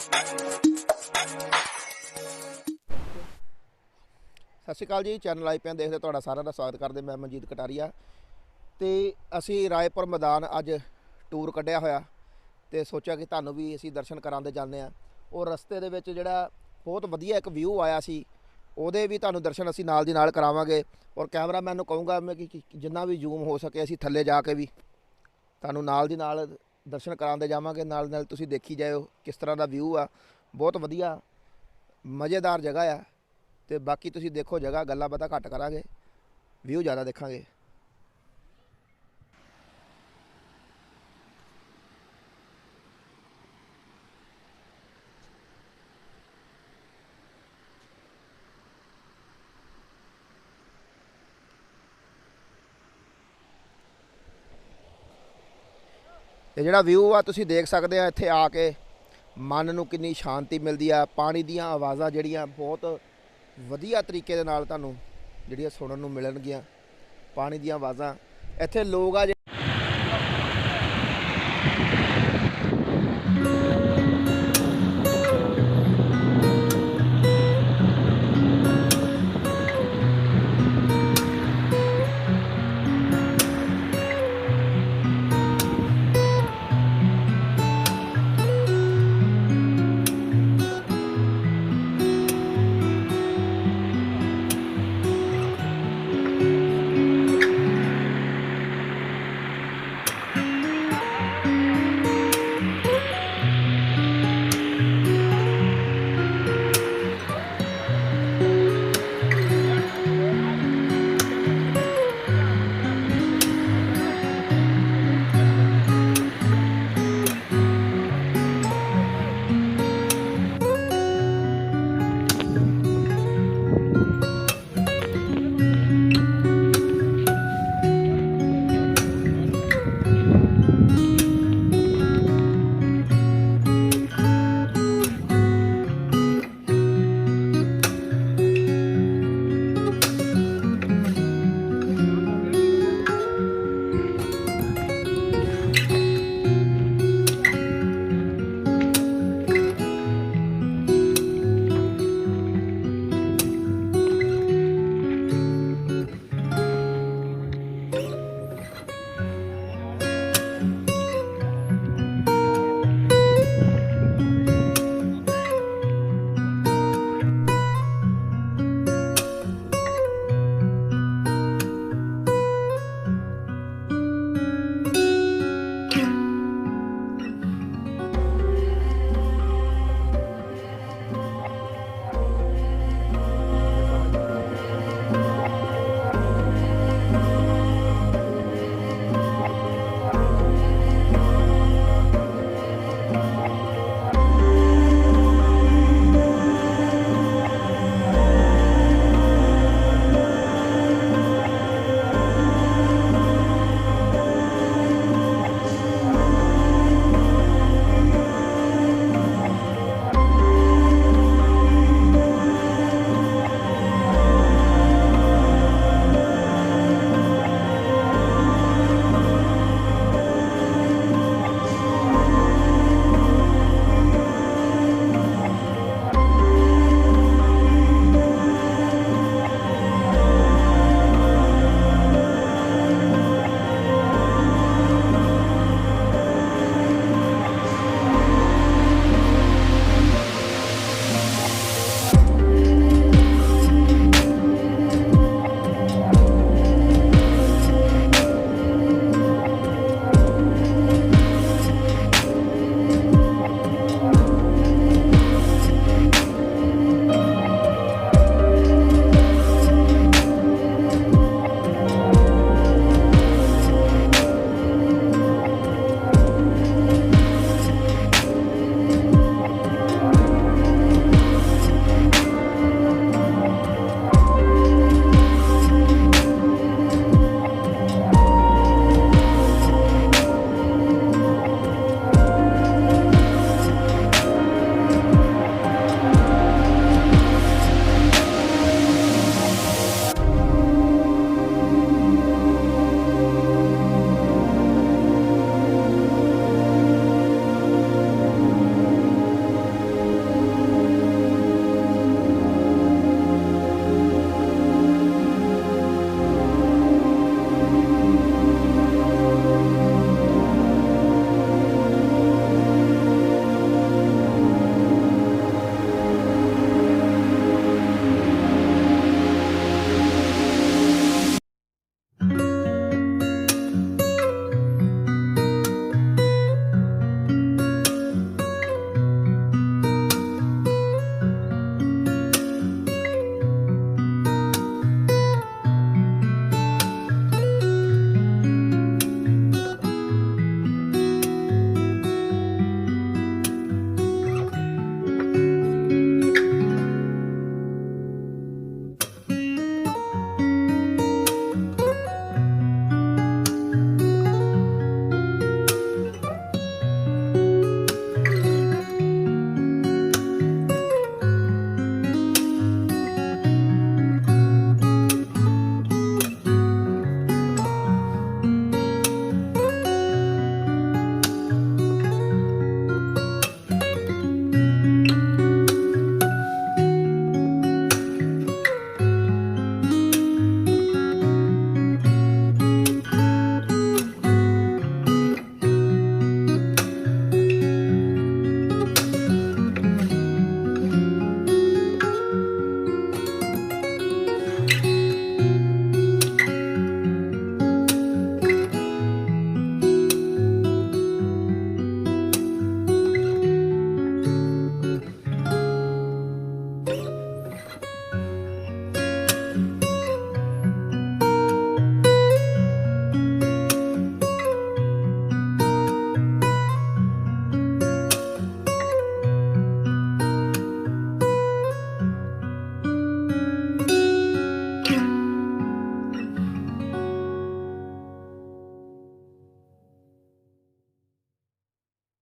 ਸਤਿ ਸ਼੍ਰੀ ਅਕਾਲ ਜੀ, ਚੈਨਲ ਆਈ ਪੈਨ ਦੇਖਦੇ ਤੁਹਾਡਾ ਸਾਰਿਆਂ ਦਾ ਸਵਾਗਤ ਕਰਦੇ ਮੈਂ ਮਨਜੀਤ ਕਟਾਰੀਆ। ਤੇ ਅਸੀਂ ਰਾਏਪੁਰ ਮੈਦਾਨ ਅੱਜ ਟੂਰ ਕੱਢਿਆ ਹੋਇਆ ਤੇ ਸੋਚਿਆ ਕਿ ਤੁਹਾਨੂੰ ਵੀ ਅਸੀਂ ਦਰਸ਼ਨ ਕਰਾਉਂਦੇ ਜਾਂਦੇ ਆ ਉਹ ਰਸਤੇ ਦੇ ਵਿੱਚ ਜਿਹੜਾ ਬਹੁਤ ਵਧੀਆ ਇੱਕ ਵਿਊ ਆਇਆ ਸੀ, ਉਹਦੇ ਵੀ ਤੁਹਾਨੂੰ ਦਰਸ਼ਨ ਅਸੀਂ ਨਾਲ ਦੀ ਨਾਲ ਕਰਾਵਾਂਗੇ। ਔਰ ਕੈਮਰਾਮੈਨ ਨੂੰ ਕਹੂੰਗਾ ਮੈਂ ਕਿ ਜਿੰਨਾ ਵੀ ਜ਼ੂਮ ਹੋ ਸਕੇ ਅਸੀਂ ਥੱਲੇ ਜਾ ਕੇ ਵੀ ਤੁਹਾਨੂੰ ਨਾਲ ਦੀ ਨਾਲ ਦਰਸ਼ਨ ਕਰਾਉਂਦੇ ਜਾਵਾਂਗੇ, ਨਾਲ ਨਾਲ ਤੁਸੀਂ ਦੇਖੀ ਜਾਇਓ ਕਿਸ ਤਰ੍ਹਾਂ ਦਾ ਵਿਊ ਆ। ਬਹੁਤ ਵਧੀਆ, ਮਜ਼ੇਦਾਰ ਜਗ੍ਹਾ ਆ। ਤੇ ਬਾਕੀ ਤੁਸੀਂ ਦੇਖੋ ਜਗ੍ਹਾ, ਗੱਲਾਂ ਬਾਤਾਂ ਘੱਟ ਕਰਾਂਗੇ ਵਿਊ ਜ਼ਿਆਦਾ ਦੇਖਾਂਗੇ। ਇਹ ਜਿਹੜਾ ਵਿਊ ਆ ਤੁਸੀਂ ਦੇਖ ਸਕਦੇ ਆ ਇੱਥੇ ਆ ਕੇ ਮਨ ਨੂੰ ਕਿੰਨੀ ਸ਼ਾਂਤੀ ਮਿਲਦੀ ਆ, ਪਾਣੀ ਦੀਆਂ ਆਵਾਜ਼ਾਂ ਜਿਹੜੀਆਂ ਬਹੁਤ ਵਧੀਆ ਤਰੀਕੇ ਦੇ ਨਾਲ ਤੁਹਾਨੂੰ ਜਿਹੜੀਆਂ ਸੁਣਨ ਨੂੰ ਮਿਲਣਗੀਆਂ, ਪਾਣੀ ਦੀਆਂ ਆਵਾਜ਼ਾਂ। ਇੱਥੇ ਲੋਕ ਆ ਜਿਹੜੇ